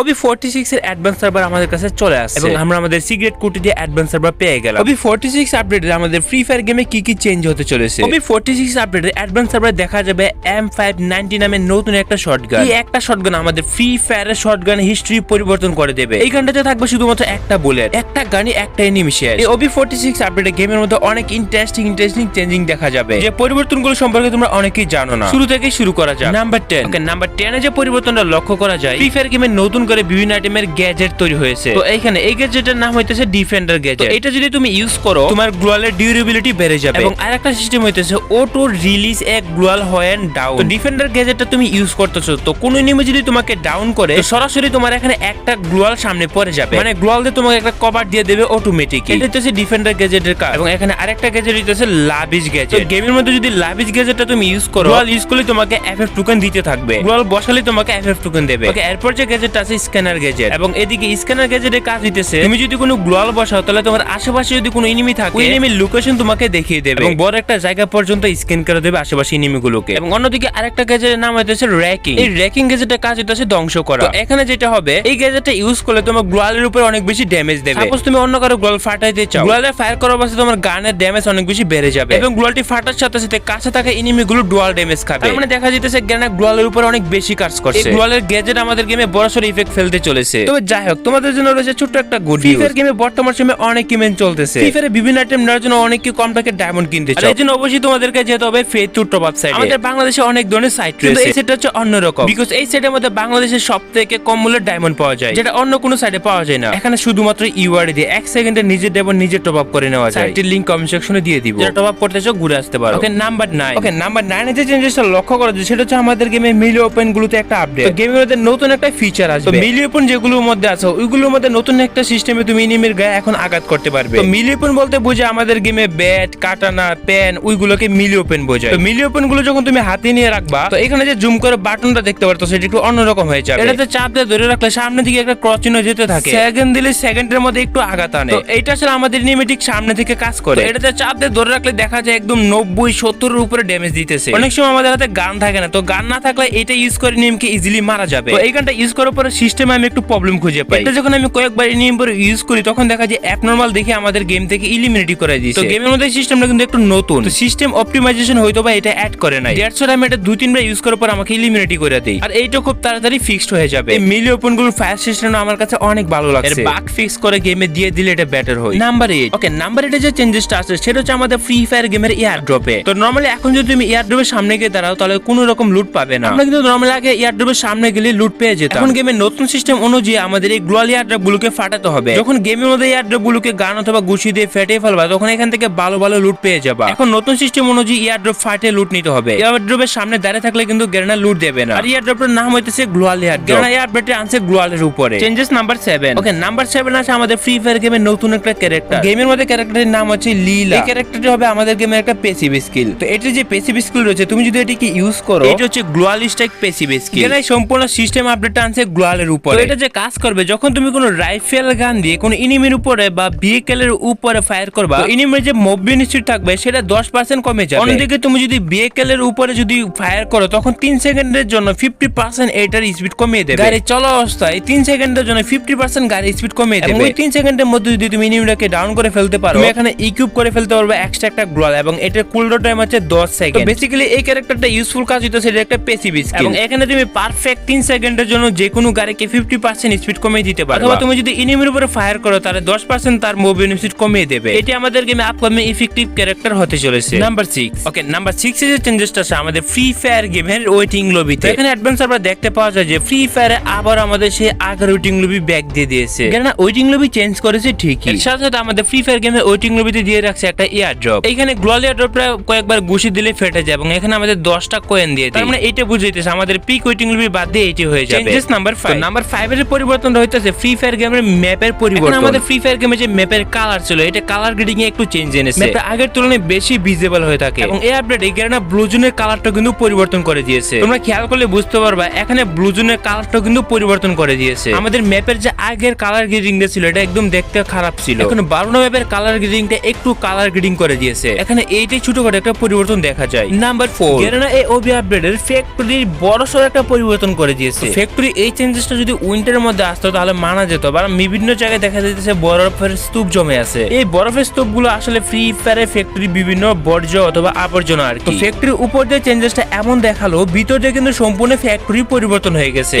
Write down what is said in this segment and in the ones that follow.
Obi forty six এর advance server আমাদের কাছে চলে আসছে। এবং আমরা আমাদের সিগারেট কুটি দিয়ে অ্যাডভান্স সার্ভার পেয়ে গেলাম। ওবি ফোর্টি সিক্স আপডেটে আমাদের ফ্রি ফায়ার গেমে কি কি চেঞ্জ হতে চলেছে? ওবি ফোর্টি সিক্স আপডেটে অ্যাডভান্স সার্ভার দেখা যাবে এম ফাইভ নাইনটি নামের নতুন একটা শর্টগান এই একটা শর্টগান আমাদের ফ্রি ফায়ারের শর্টগান হিস্ট্রি পরিবর্তন করে দেবে। এই গানটাতে থাকবে শুধুমাত্র একটা বুলেট একটা গানই একটা এনিমি এই ওবি ফোর্টি সিক্স আপডেটে গেমের মধ্যে অনেক ইন্টারেস্টিং ইন্টারেস্টিং চেঞ্জিং দেখা যাবে। যে পরিবর্তনগুলো সম্পর্কে তোমরা অনেকেই জানো না। শুরু থেকেই শুরু করা যাক। নাম্বার টেন ওকে নাম্বার টেনে যে পরিবর্তনটা লক্ষ্য করা যায় ফ্রি ফায়ার গেমে নতুন করে বিভিন্ন আইটেমের গ্যাজেট তৈরি হয়েছে। তো এইখানে এই গ্যাজেটের নাম হইতেছে ডিফেন্ডার গ্যাজেট এটা যদি তুমি ইউজ করো তোমার গ্লোয়ালের ডিউরেবিলিটি বেড়ে যাবে। এবং আরেকটা সিস্টেম হইতেছে অটো রিলিজ এক গ্লোয়াল হয় ডাউন তো ডিফেন্ডার গ্যাজেটটা তুমি ইউজ করতেছো তো কোন এনিমি যদি তোমাকে ডাউন করে তো সরাসরি তোমার এখানে একটা গ্লোয়াল সামনে পড়ে যাবে। মানে গ্লোয়াল দিয়ে তোমাকে একটা কভার দিয়ে দেবে অটোমেটিক এটা হচ্ছে ডিফেন্ডার গ্যাজেটের কাজ। এবং এখানে আরেকটা গ্যাজেট হইতেছে লাভিজ গ্যাজেট গেমের মধ্যে যদি লাভিজ গ্যাজেটটা তুমি ইউজ করো গ্লোয়াল ইউজ করলে তোমাকে এফএফ টোকেন দিতে থাকবে। গ্লোয়াল বসালে তোমাকে এফএফ টোকেন দেবে। ওকে এরপর যে গ্যাজেটটা আছে স্ক্যানার গ্যাজেট। এবং এদিকে স্ক্যানার গ্যাজেটের কাজ দিতেছে। তুমি যদি কোনো গ্লোয়াল বসাও তাহলে তোমার আশেপাশে যদি কোনো এনিমি থাকে ওই এনিমির লোকেশন তোমাকে দেখিয়ে দেবে। এবং বড় একটা জায়গা পর্যন্ত স্ক্যান করে দেবে আশেপাশে এনিমি গুলোকে। এবং অন্যদিকে আরেকটা গ্যাজেটের নাম হইতেছে র্যাকিং এই র্যাকিং গ্যাজেটের কাজ হইতেছে ধ্বংস করা। এখানে যেটা হবে এই গ্যাজেটটা ইউজ করলে তোমার গ্লোয়ালের উপর অনেক বেশি ড্যামেজ দেবে। সাপোজ তুমি অন্য কারও গ্লোয়াল ফাটাইতে চাও। গ্লোয়ালে ফায়ার করার অবস্থায় তোমার গানের ড্যামেজ অনেক বেশি বেড়ে যাবে। এবং গ্লোয়ালটি ফাটার সাথে সাথে কাছে থাকা এনিমি গুলো ডুয়াল ড্যামেজ খাবে। মানে দেখা যাইতেছে জ্ঞানা গ্লোয়ালের উপর অনেক বেশি কাজ করছে। গ্লোয়ালের গেজেট আমাদের গেমে বড়সড় ইফেক্ট ফেলতে চলেছে। তবে যাই হোক তোমাদের জন্য রয়েছে ছোট্ট একটা গুড ফায়ার গেমে বর্তমান সময়ে অনেক ইভেন্ট চলতেছে। ফ্রি ফায়ারে বিভিন্ন আইটেম নেওয়ার জন্য অনেকে কম টাকা ডায়মন্ড কিনতে চায় এই জন্য অবশ্যই তোমাদেরকে যেতে হবে faith to top up side আমাদের বাংলাদেশে অনেক ধরনের সাইট রয়েছে। এই সেটটা হচ্ছে অন্যরকম বিকজ এই সাইটের মধ্যে বাংলাদেশের সব থেকে কম মূল্যে ডায়মন্ড পাওয়া যায়। যেটা অন্য কোনো সাইটে পাওয়া যায় না। এখানে শুধুমাত্র ইউআরডি দিয়ে এক সেকেন্ডে নিজের ডায়মন্ড নিজে টপ আপ করে নেওয়া যায়। সাইটের লিংক কমেন্ট সেকশনে দিয়ে দিব। যারা টপ আপ করতে চাও ঘুরে আসতে পারো। ওকে নাম্বার 9 ওকে নাম্বার 9 এ যে চেঞ্জেসটা লক্ষ্য করা যায় সেটা হচ্ছে আমাদের গেমে মিলি ওপেন গুলোতে একটা আপডেট গেমের মধ্যে নতুন একটা ফিচার আসবে। মিলি যেগুলোর মধ্যে আছে ওইগুলোর মধ্যে নতুন একটা সিস্টেমে তুমি এনিমির গায়ে এখন আঘাত করতে পারবে। তো মিলি বলতে বোঝে আমাদের গেমে ব্যাট কাটানা পেন ওইগুলোকে মিলিওপেন বোঝায়। তো মিলি গুলো যখন তুমি হাতে নিয়ে রাখবা তো এখানে যে জুম করে বাটনটা দেখতে পারতো সেটা একটু অন্যরকম হয়ে যাবে। এটাতে চাপ দিয়ে ধরে রাখলে সামনে দিকে একটা ক্রস চিহ্ন যেতে থাকে। সেকেন্ড দিলে সেকেন্ডের মধ্যে একটু আঘাত আনে। তো এটা আসলে আমাদের নিমেটিক সামনে থেকে কাজ করে। এটাতে চাপ দিয়ে ধরে রাখলে দেখা যায় একদম নব্বই সত্তরের উপরে ড্যামেজ দিতেছে। অনেক সময় আমাদের হাতে গান থাকে না তো গান না থাকলে এটা ইউজ করে নিমকে ইজিলি মারা যাবে। তো এই গানটা ইউজ করার পরে সিস্টেমে আমি একটু প্রবলেম খুঁজে পাই। এটা যখন আমি কয়েকবার পরে ইউজ করি তখন দেখা যায় অ্যাবনর্মাল দেখে আমাদের গেম থেকে ইলিমিনেটি করে দিয়েছে। তো গেমের মধ্যে সিস্টেমটা কিন্তু একটু নতুন। তো সিস্টেম অপটিমাইজেশন হয়তো বা এটা অ্যাড করে নাই। দ্যাটস আমি এটা দুই তিনবার ইউজ করার পর আমাকে ইলিমিনেটি করে দেই আর এইটা খুব তাড়াতাড়ি ফিক্সড হয়ে যাবে। এই মিলি ওপেনগুলোর ফায়ার সিস্টেম আমার কাছে অনেক ভালো লাগছে। বাগ ফিক্স করে গেমে দিয়ে দিলে এটা বেটার হয়। নাম্বার 8 ওকে নাম্বার 8 এ যে চেঞ্জেসটা আছে সেটা হচ্ছে আমাদের ফ্রি ফায়ার গেমের এয়ার ড্রপে তো নরমালি এখন যদি তুমি এয়ার ড্রপের সামনে গিয়ে দাঁড়াও তাহলে কোনো রকম লুট পাবে না। আমরা কিন্তু নরমালি আগে এয়ার ড্রপের সামনে গেলে লুট পেয়ে যেতাম। এখন গেমের নতুন সিস্টেম অনুযায়ী আমাদের এই গ্লোয়াল এয়ার গুলোকে ফাটাতে হবে। যখন গেমের মধ্যে এয়ার গুলোকে গান অথবা গুছি দিয়ে ফেটে ফেলবা তখন এখান থেকে ভালো ভালো লুট পেয়ে যাবা। এখন নতুন সিস্টেম অনুযায়ী এয়ার ড্রপ ফাটে লুট নিতে হবে। এয়ার ড্রপের সামনে দাঁড়িয়ে থাকলে কিন্তু গ্রেনা লুট দেবে না। আর এয়ার ড্রপের নাম হইতেছে gloo wall air drop grenade air ড্রপে আনছে গ্লোয়ালের উপরে। চেঞ্জেস নাম্বার 7 ওকে নাম্বার 7 আছে আমাদের ফ্রি ফায়ার গেমের নতুন একটা ক্যারেক্টার গেমের মধ্যে ক্যারেক্টারের নাম হচ্ছে লীলা এই ক্যারেক্টারটি হবে আমাদের গেমের একটা পেসিভ স্কিল তো এটা যে পেসিভ স্কিল রয়েছে তুমি যদি এটিকে ইউজ করো এটা হচ্ছে গ্লোয়াল স্ট্রাইক পেসিভ স্কিল এখানে সম্পূর্ণ সিস্টেম আপডেট আনছে গ্লোয়ালের উপরে। এটা যে কাজ করবে যখন তুমি কোনো রাইফেল গান দিয়ে কোনো এনিমির উপরে বা ভেহিকেলের উপরে ফায়ার করবা এনিমির যে মুভমেন্ট স্পিড থাকবে সেটা 10% কমে যাবে। অন্যদিকে তুমি যদি ভেহিকেলের উপরে যদি ফায়ার করো তখন 3 সেকেন্ডের জন্য 50% এটার স্পিড কমিয়ে দেবে। গাড়ি চলা অবস্থায় 3 সেকেন্ডের জন্য 50% গাড়ি স্পিড কমিয়ে দেবে। ওই 3 সেকেন্ডের মধ্যে যদি তুমি এনিমিটাকে ডাউন করে ফেলতে পারো তুমি এখানে ইকুইপ করে ফেলতে পারবে এক্সট্রা একটা গ্লোয়াল এবং এটার কুলডাউন টাইম হচ্ছে 10 সেকেন্ড বেসিক্যালি এই ক্যারেক্টারটা ইউজফুল কাজ হইতো সেটা একটা পেসিভ স্কিল এবং এখানে তুমি পারফেক্ট 3 সেকেন্ডের জন্য যে কোনো গাড়িকে 50% স্পিড কমিয়ে দিতে পারো অথবা তুমি যদি এনিমির উপরে ফায়ার করো তাহলে 10% তার মুভমেন্ট স্পিড কমিয়ে দেবে। এটি আমাদের গেমে আপকামিং ইফেক্টিভ ক্যারেক্টার হতে চলেছে। নাম্বার 6 ওকে নাম্বার 6 এর যে চেঞ্জেসটা আছে আমাদের ফ্রি ফায়ার গেমের ওয়েটিং লবিতে এখানে অ্যাডভান্স আমরা দেখতে পাওয়া যায় যে ফ্রি ফায়ারে আবার আমাদের সেই আগের ওয়েটিং লবি ব্যাক দিয়ে দিয়েছে। কেননা ওয়েটিং লবি চেঞ্জ করেছে ঠিকই। এর সাথে সাথে আমাদের ফ্রি ফায়ার গেমে ওয়েটিং লবিতে দিয়ে রাখছে একটা এয়ার ড্রপ এখানে গ্লোয়াল এয়ার ড্রপটা কয়েকবার ঘুষি দিলে ফেটে যায় এবং এখানে আমাদের 10টা কয়েন দিয়ে দেয় তার মানে এটা বুঝাইতেছে আমাদের পিক ওয়েটিং লবি বাদ দিয়ে এটি হয়ে যাবে। চেঞ্জেস নাম্বার 5 নাম্বার 5 এর পরিবর্তন হইতাছে ফ্রি ফায়ার গেমের ম্যাপের পরিবর্তন। আমাদের ফ্রি ফায়ার গেমে যে ম্যাপের কালার ছিল এটা কালার গ্রেডিং এ একটু চেঞ্জ এনেছে। আগের তুলনায় বেশি ভিজিবল হয়ে থাকে। এবং এই আপডেটে গেরানা ব্লু জোনের কালারটা কিন্তু পরিবর্তন করে দিয়েছে। তোমরা খেয়াল করলে বুঝতে পারবা এখানে ব্লু জোনের কালারটা কিন্তু পরিবর্তন করে দিয়েছে। আমাদের ম্যাপের যে আগের কালার গ্রেডিং ছিল এটা একদম দেখতে খারাপ ছিল। এখন বারোনা ম্যাপের কালার গ্রেডিংটা একটু কালার গ্রেডিং করে দিয়েছে। এখানে এইটাই ছোটখাটো একটা পরিবর্তন দেখা যায়। নাম্বার ফোর গেরানা এই ওবি আপডেটের ফ্যাক্টরির বড় সড় একটা পরিবর্তন করে দিয়েছে। ফ্যাক্টরি এই চেঞ্জেস চেঞ্জেসটা যদি উইন্টারের মধ্যে আসতো তাহলে মানা যেত। বা বিভিন্ন জায়গায় দেখা যাইতেছে বরফের স্তূপ জমে আছে। এই বরফের স্তূপগুলো আসলে ফ্রি ফায়ারের ফ্যাক্টরি বিভিন্ন বর্জ্য অথবা আবর্জনা আর কি। ফ্যাক্টরির উপর দিয়ে চেঞ্জেসটা এমন দেখাল ভিতর দিয়ে কিন্তু সম্পূর্ণ ফ্যাক্টরি পরিবর্তন হয়ে গেছে।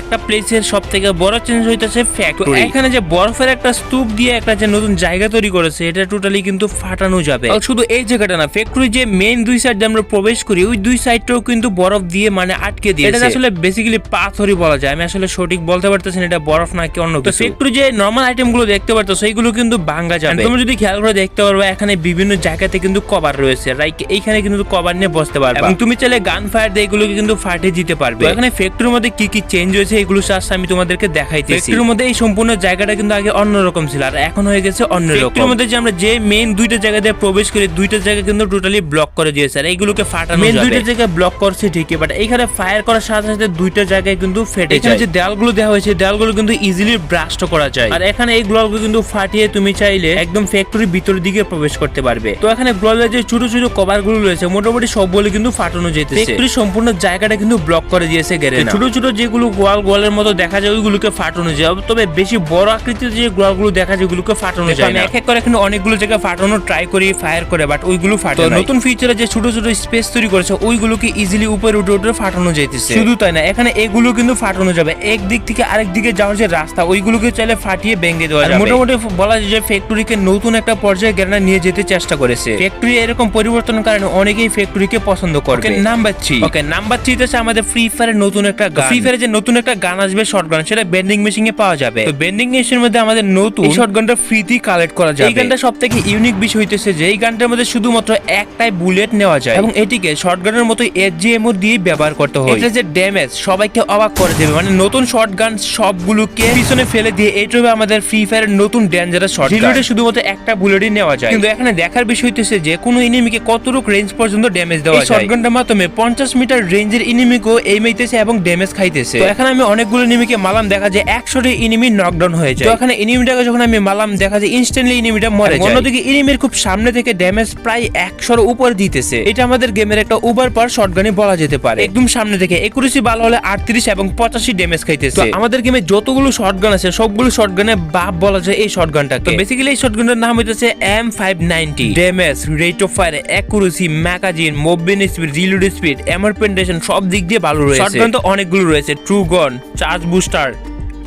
একটা প্লেসের সব থেকে বড় চেঞ্জ হইতেছে ফ্যাক্টরি এখানে যে বরফের একটা স্তূপ দিয়ে একটা যে নতুন জায়গা তৈরি করেছে এটা টোটালি কিন্তু ফাটানো যাবে। শুধু এই জায়গাটা না ফ্যাক্টরি যে মেইন দুই সাইড দিয়ে আমরা প্রবেশ করি ওই দুই সাইডটাও কিন্তু বরফ দিয়ে মানে আটকে দিয়েছে। এটা আসলে বেসিক্যালি পাথরই বলা যায়। আমি আসলে সঠিক বলতে পারতেছি না এটা বরফ নাকি অন্য কিছু? ফ্যাক্টরি যে নরমাল আইটেমগুলো দেখতে পারতো সেইগুলো কিন্তু ভাঙ্গা যাবে। তুমি যদি খেয়াল করে দেখতে পারবে এখানে বিভিন্ন জায়গাতে কিন্তু কভার রয়েছে লাইক এইখানে কিন্তু কভার নিয়ে বসতে পারবে। এবং তুমি চাইলে গান ফায়ার দিয়ে এগুলোকে কিন্তু ফাটিয়ে দিতে পারবে। এখানে ফ্যাক্টরির মধ্যে কি কি চেঞ্জ হয়েছে এগুলো জাস্ট আমি তোমাদেরকে দেখাইতেছি। ফ্যাক্টরির মধ্যে এই সম্পূর্ণ জায়গাটা কিন্তু আগে অন্যরকম ছিল আর এখন হয়ে গেছে অন্যরকম। ফ্যাক্টরির মধ্যে যে আমরা যে মেইন দুইটা জায়গা দিয়ে প্রবেশ করি দুইটা জায়গা কিন্তু টোটালি ব্লক করে দিয়েছে আর এইগুলোকে ফাটানো মেইন দুইটা জায়গায় ব্লক করছে ঠিকই বাট এখানে ফায়ার করার সাথে সাথে দুইটা জায়গায় কিন্তু ফেটে যায়। যে দেওয়ালগুলো দেওয়া হয়েছে দেওয়ালগুলো কিন্তু ইজিলি ব্রাস্ট করা যায়। আর এখানে এই গ্লোবগুলো কিন্তু ফাটিয়ে তুমি চাইলে একদম ফ্যাক্টরির ভিতরের দিকে প্রবেশ করতে পারবে। তো এখানে গ্লোবের যে ছোট ছোট কভারগুলো রয়েছে মোটামুটি সবগুলো কিন্তু ফাটানো যেতেছে। ফ্যাক্টরি সম্পূর্ণ জায়গাটা কিন্তু ব্লক করে দিয়েছে গেরে ছোট ছোট যেগুলো গোয়াল গোয়ালের মতো দেখা যায় ওইগুলোকে ফাটানো যায়। তবে বেশি বড় আকৃতির যে গোয়ালগুলো দেখা যায় ওগুলোকে ফাটানো যায় না। এক এক করে এখানে অনেকগুলো জায়গায় ফাটানো ট্রাই করি ফায়ার করে বাট ওইগুলো ফাটে না। নতুন ফিচারে যে ছোট ছোট স্পেস তৈরি করেছে ওইগুলোকে ইজিলি উপরে উঠে উঠে ফাটানো যাইতেছে। শুধু তাই না এখানে এগুলো কিন্তু ফাটানো যাবে। এক দিক থেকে আরেক দিকে যাওয়ার যে রাস্তা ওইগুলোকে চাইলে ফাটিয়ে ভেঙে দেওয়া যাবে। মোটামুটি বলা যায় যে ফ্যাক্টরিকে নতুন একটা পর্যায়ে গেরানা নিয়ে যেতে চেষ্টা করেছে। ফ্যাক্টরি এরকম পরিবর্তনের কারণে অনেকেই ফ্যাক্টরিকে পছন্দ করবে। Number three okay number three হচ্ছে আমাদের ফ্রি ফায়ারের নতুন একটা গান। ফ্রি ফায়ারে যে নতুন একটা গান আসবে শর্ট গান সেটা বেন্ডিং মেশিনে পাওয়া যাবে। তো বেন্ডিং মেশিনের মধ্যে আমাদের নতুন শর্ট গানটা ফ্রিতে কালেক্ট করা যাবে। এই গানটা সব থেকে ইউনিক বিষয় হইতেছে যে এই গানটার মধ্যে শুধুমাত্র একটাই বুলেট নেওয়া যায়। এবং এটিকে শর্ট গানের মতো এসজিএমও দিয়ে ব্যবহার করতে হয়। এটা যে ড্যামেজ সবাইকে অবাক করে দেবে। মানে নতুন শর্ট গান সবগুলোকে পিছনে ফেলে দিয়ে এইটবে আমাদের ফ্রি ফায়ারের নতুন ডেঞ্জারাস শর্ট রিলোডে শুধুমাত্র একটা বুলেটই নেওয়া যায়। কিন্তু এখানে দেখার বিষয় হইতেছে যে কোনো এনিমিকে কতটুক রেঞ্জ পর্যন্ত ড্যামেজ দেওয়া যায়। শর্ট গানটার মাধ্যমে পঞ্চাশ মিটার রেঞ্জের এনিমিকেও এইমাইতেছে এবং ড্যামেজ খাইতেছে। তো এখানে আমি অনেকগুলো এনিমিকে মালাম দেখা যায় একশোটি এনিমি নকডাউন হয়ে যায়। তো এখানে এনিমিটাকে যখন আমি মালাম দেখা যায় ইনস্ট্যান্টলি এনিমিটা মরে যায়। অন্যদিকে এনিমির খুব সামনে থেকে ড্যামেজ প্রায় একশোর উপর দিতেছে। এটা আমাদের গেমের একটা ওভার পার শটগানে বলা যেতে পারে। একদম সামনে থেকে একুরেসি ভালো হলে আটত্রিশ এবং পঁচাশি ড্যামেজ খাইতেছে। তো আমাদের গেমে যতগুলো শটগান আছে সবগুলো শটগানে বাপ বলা যায় এই শটগানটাকে তো বেসিক্যালি এই শটগানটার নাম হইতেছে M five ninety damage rate of fire accuracy magazine movement speed reload speed এমারপেন্টেশন সব দিক দিয়ে ভালো রয়েছে। শটগান তো অনেকগুলো রয়েছে। Trogon charge buster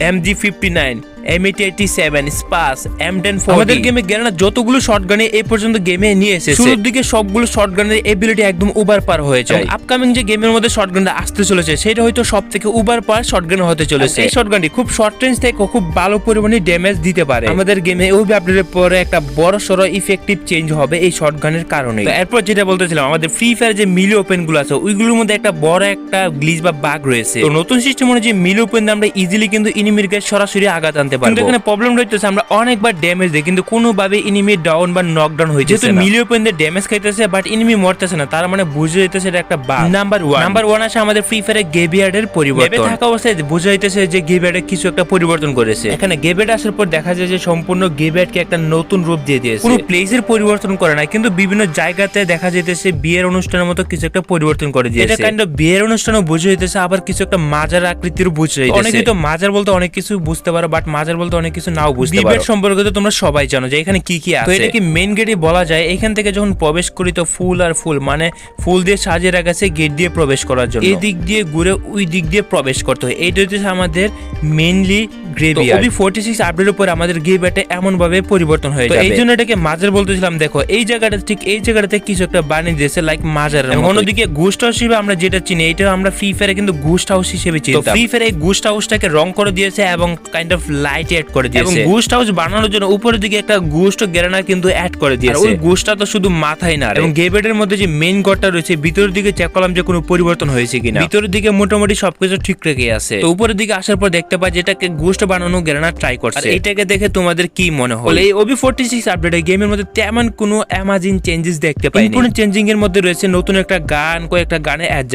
MG fifty nine M eighty eighty seven SPAS M ten আমাদের গেমে গেরানা যতগুলো শর্ট গানে এই পর্যন্ত গেমে নিয়ে এসেছে শুরুর দিকে সবগুলো শর্ট গানের এবিলিটি একদম উবার পার হয়ে যায়। আপকামিং যে গেমের মধ্যে শর্ট গানটা আসতে চলেছে সেটা হয়তো সব থেকে উবার পার শর্ট গান হতে চলেছে। এই শর্ট গানটি খুব শর্ট রেঞ্জ থেকে খুব ভালো পরিমাণে ড্যামেজ দিতে পারে। আমাদের গেমে ওই আপডেটের পরে একটা বড় সড়ো ইফেক্টিভ চেঞ্জ হবে এই শর্ট গানের কারণে। এরপর যেটা বলতেছিলাম আমাদের ফ্রি ফায়ার যে মিলি ওপেনগুলো আছে ওইগুলোর মধ্যে একটা বড় একটা গ্লিচ বা বাগ রয়েছে। তো নতুন সিস্টেম অনুযায়ী মিলি ওপেন আমরা ইজিলি কিন্তু ইনিমির গায়ে সরাসরি আঘাত আনতে পারব কিন্তু এখানে প্রবলেম রইতেছে আমরা অনেকবার ড্যামেজ দিই কিন্তু কোনোভাবে ইনিমি ডাউন বা নকডাউন হয়ে যেহেতু মিলি ওপেন দিয়ে ড্যামেজ খাইতেছে বাট ইনিমি মরতেছে না তার মানে বুঝে যেতেছে এটা একটা bug number one number one আছে আমাদের ফ্রি ফায়ারের গেবিয়ার্ডের পরিবর্তন। থাকা অবস্থায় বোঝা যাইতেছে যে গেবিয়ার্ডে কিছু একটা পরিবর্তন করেছে। এখানে গেবিয়ার্ড আসার পর দেখা যায় যে সম্পূর্ণ গেবিয়ার্ডকে একটা নতুন রূপ দিয়ে দিয়েছে। কোনো প্লেসের পরিবর্তন করে না কিন্তু বিভিন্ন জায়গাতে দেখা যাইতেছে বিয়ের অনুষ্ঠানের মতো কিছু একটা পরিবর্তন করে দিয়েছে। এটা কাইন্ড অফ বিয়ের অনুষ্ঠানও বুঝে যাইতেছে আবার কিছু একটা মাজার আকৃতির বুঝে যাইতেছে। অনেকে তো মাজার বলতে অনেক কিছু বুঝতে পারো বাট মাজার বলতে অনেক কিছু নাও বুঝতে পারো। বিবেট সম্পর্কে তো তোমরা সবাই জানো যে এখানে কি কি আছে। তো এটা কি মেইন গেটই বলা যায় এখান থেকে যখন প্রবেশ করি তো ফুল আর ফুল মানে ফুল দিয়ে সাজিয়ে রাখা আছে গেট দিয়ে প্রবেশ করার জন্য। এই দিক দিয়ে ঘুরে ওই দিক দিয়ে প্রবেশ করতে হয়। এইটা হচ্ছে আমাদের মেইনলি গ্রেভিয়ার্ড ওবি 46 আপডেটের পর আমাদের গ্রেভিয়ার্ডে এমন ভাবে পরিবর্তন হয়ে যাবে। এই জন্য এটাকে মাজার বলতেছিলাম দেখো এই জায়গাটা ঠিক এই জায়গাটাতে কিছু একটা বানিয়ে দিয়েছে লাইক মাজার এবং অন্যদিকে গুস্ট হাউস হিসেবে আমরা যেটা চিনি এটা আমরা ফ্রি ফায়ারে কিন্তু গুস্ট হাউস হিসেবে চিনি ফ্রি ফায়ারে এই গুস্ট হাউসটাকে রং করে দিয়েছে এবং কাইন্ড অফ লাইট এড করে দিয়েছে। এবং গুস্ট হাউস বানানোর জন্য উপরের দিকে একটা গুস্ট গ্যারানা কিন্তু অ্যাড করে দিয়েছে। ওই গুস্টটা তো শুধু মাথায় না এবং গেবেটের মধ্যে যে মেইন ঘরটা রয়েছে ভিতরের দিকে চেক করলাম যে কোনো পরিবর্তন হয়েছে কিনা। ভিতরের দিকে মোটামুটি সবকিছু ঠিক রেখে আছে। তো উপরের দিকে আসার পর দেখতে পাই যেটাকে গুস্ট বানানো গ্যারানা ট্রাই করছে। এটাকে দেখে তোমাদের কি মনে হলো এই ওবি ফোর্টি সিক্স আপডেটে গেমের মধ্যে তেমন কোনো অ্যামাজিং চেঞ্জেস দেখতে পাই কোনো চেঞ্জিং এর মধ্যে রয়েছে নতুন একটা গান কয়েকটা গানে অ্যাড